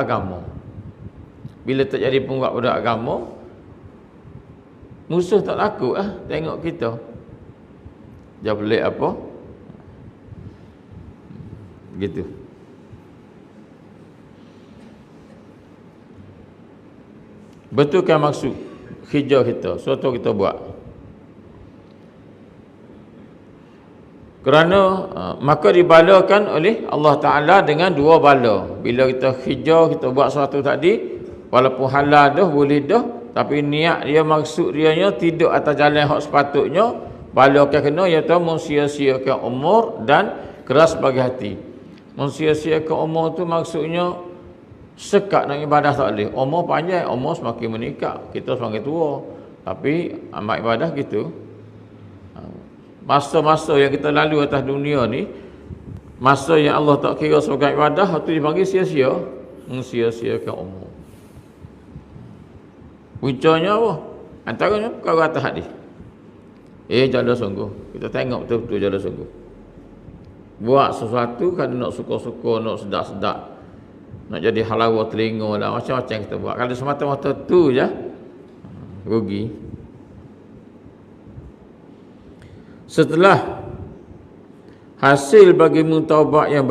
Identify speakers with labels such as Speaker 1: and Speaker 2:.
Speaker 1: agama. Bila tak jadi penguat budak agama, musuh tak laku ah tengok kita. Dia pelik apa? Gitu. Betulkan maksud hijau kita, suatu kita buat. Kerana uh, maka dibalakan oleh Allah Ta'ala dengan dua bala. Bila kita hijau, kita buat sesuatu tadi, walaupun halal dah, boleh dah, tapi niat dia, maksud dia tidak atas jalan yang sepatutnya, bala akan kena, iaitu mensia-siakan umur dan keras bagi hati. Mensia-siakan umur tu maksudnya sekat nak ibadah tak boleh. Umur panjang, umur semakin menikah. Kita semakin tua. Tapi amat ibadah gitu. Masa-masa yang kita lalu atas dunia ni, masa yang Allah tak kira sebagai ibadah, itu dipanggil sia-sia. Mensia-siakan umur. Puncanya apa? Antaranya perkara atas hadis. Eh, jala sungguh. Kita tengok betul-betul jala sungguh. Buat sesuatu kan nak suka-suka, nak sedap-sedap nak jadi halawa telinga lah macam-macam kita buat kalau semata-mata tu je rugi setelah hasil bagi mutaubat yang